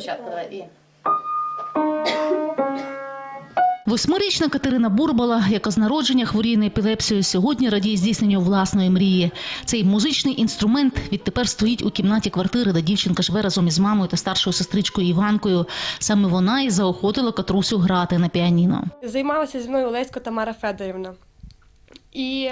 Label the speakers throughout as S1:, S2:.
S1: Спочатку давай і.
S2: Восьмирічна Катерина Бурбала, яка з народження хворіє на епілепсію, сьогодні радіє здійсненню власної мрії. Цей музичний інструмент відтепер стоїть у кімнаті квартири, де дівчинка живе разом із мамою та старшою сестричкою Іванкою. Саме вона і заохотила Катрусю грати на піаніно.
S3: Займалася зі мною Олесько Тамара Федорівна. І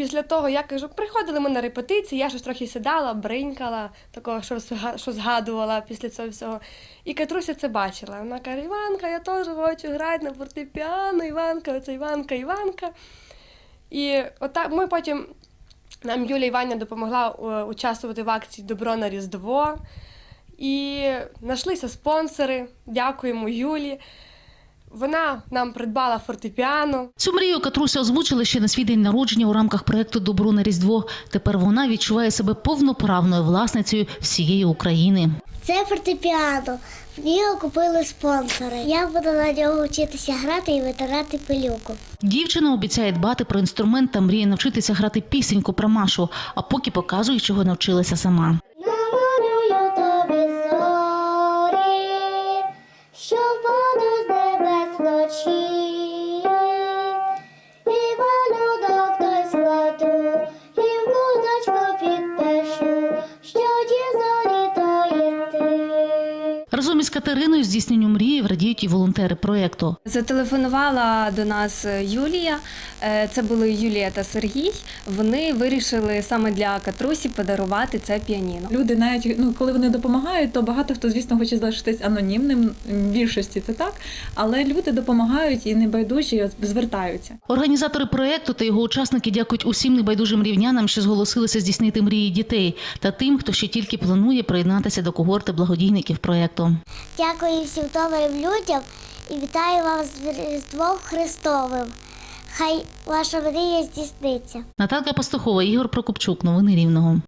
S3: після того я кажу, приходили ми на репетиції, я щось трохи сідала, бринькала, такого, що, що згадувала після цього всього. І Катруся це бачила. Вона каже: Іванка, я теж хочу грати на фортепіано, Іванка, оце Іванка, Іванка. І отак ми потім. Нам Юлія Іванівна допомогла е, участвувати в акції Добро на Різдво. І знайшлися спонсори. Дякуємо Юлі. Вона нам придбала фортепіано.
S2: Цю мрію Катруся озвучила ще на свій день народження у рамках проекту Добро на Різдво. Тепер вона відчуває себе повноправною власницею всієї України.
S4: Це фортепіано. Його купили спонсори. Я буду на нього вчитися грати і витирати пилюку.
S2: Дівчина обіцяє дбати про інструмент та мріє навчитися грати пісеньку про Машу, а поки показує, чого навчилася сама.
S4: cheese.
S2: Разом із Катериною здійсненню мрії радіють і волонтери проєкту.
S5: Зателефонувала до нас Юлія. Е, Це були Юлія та Сергій. Вони вирішили саме для Катрусі подарувати це піаніно.
S6: Люди навіть ну коли вони допомагають, то багато хто, звісно, хоче залишитись анонімним. В більшості це так, але люди допомагають і небайдужі звертаються.
S2: Організатори проєкту та його учасники дякують усім небайдужим рівнянам, що зголосилися здійснити мрії дітей, та тим, хто ще тільки планує приєднатися до когорти благодійників проєкту.
S4: Дякую всім добрим людям і вітаю вас з Різдвом Христовим. Хай ваша мрія здійсниться.
S2: Наталка Пастухова, Ігор Прокопчук. Новини Рівного.